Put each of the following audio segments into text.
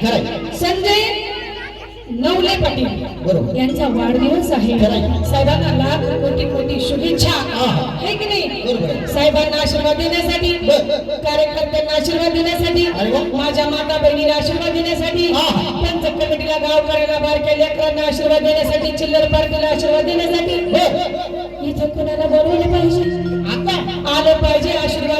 संजय नवले पाटील बरोबर. यांचा वाढदिवस आहे. साहेबांना लाख कोटी कोटी शुभेच्छा आहा. की नाही. साहेबांना आशीर्वाद देण्यासाठी. कार्यकर्त्यांना आशीर्वाद देण्यासाठी. माझ्या माता बहिणीला आशीर्वाद देण्यासाठी. पंच कमिटीला गावकऱ्याला बारक्या लेकरांना आशीर्वाद देण्यासाठी चिल्लर पार्टीला आशीर्वाद देण्यासाठी इथं कुणाला बोलवलं पाहिजे आता आलं पाहिजे आशीर्वाद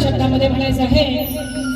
शब्दामध्ये म्हणायचं आहे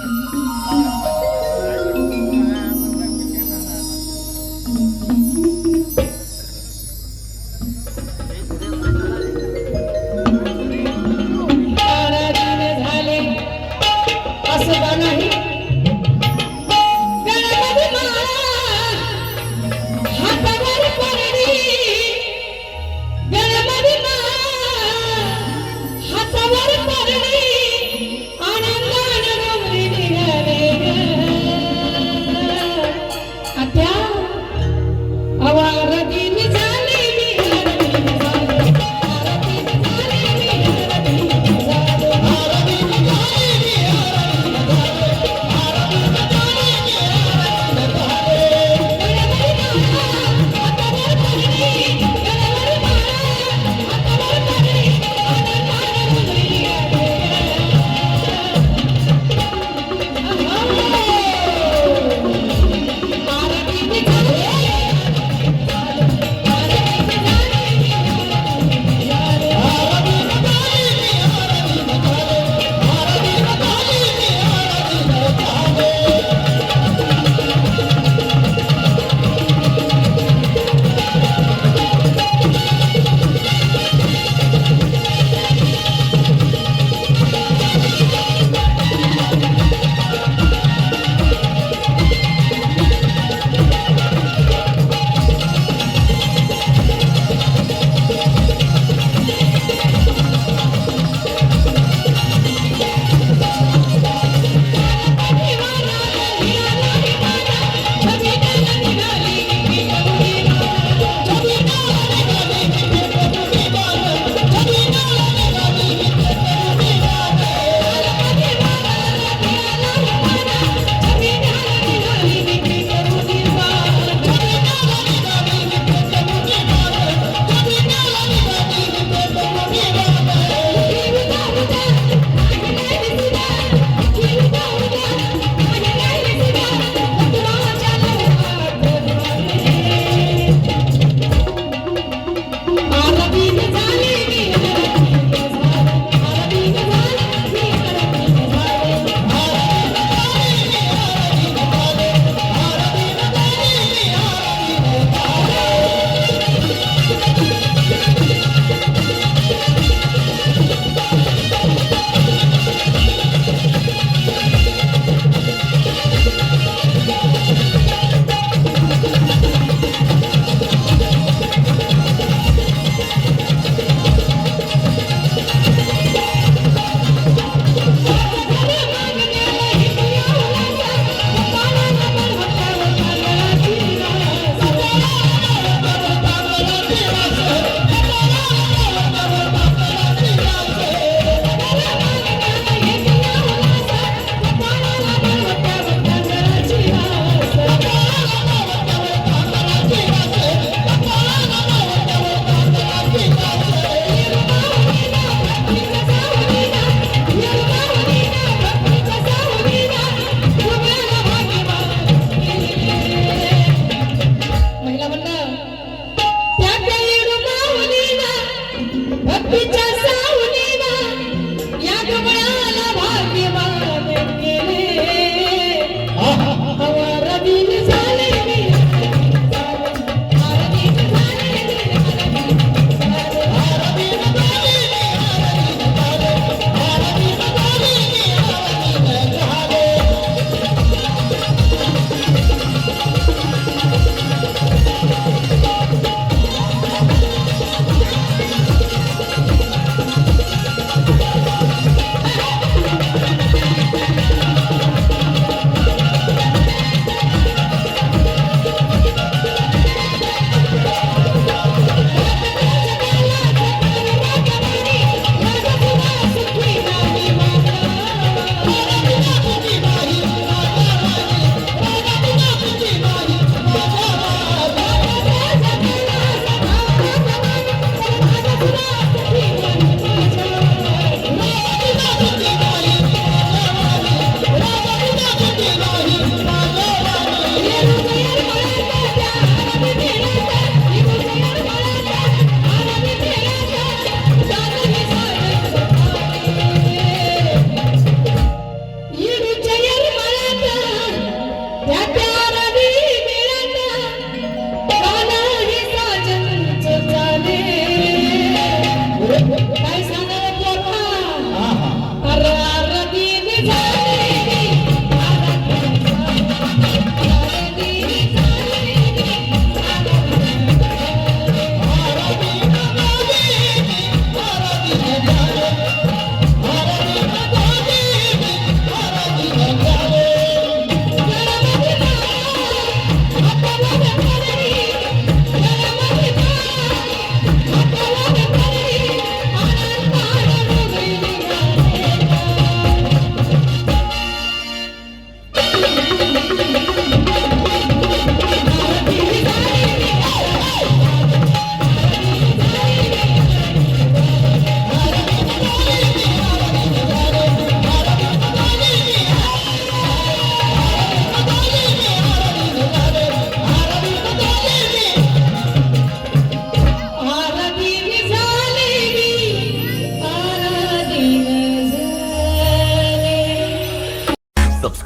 It does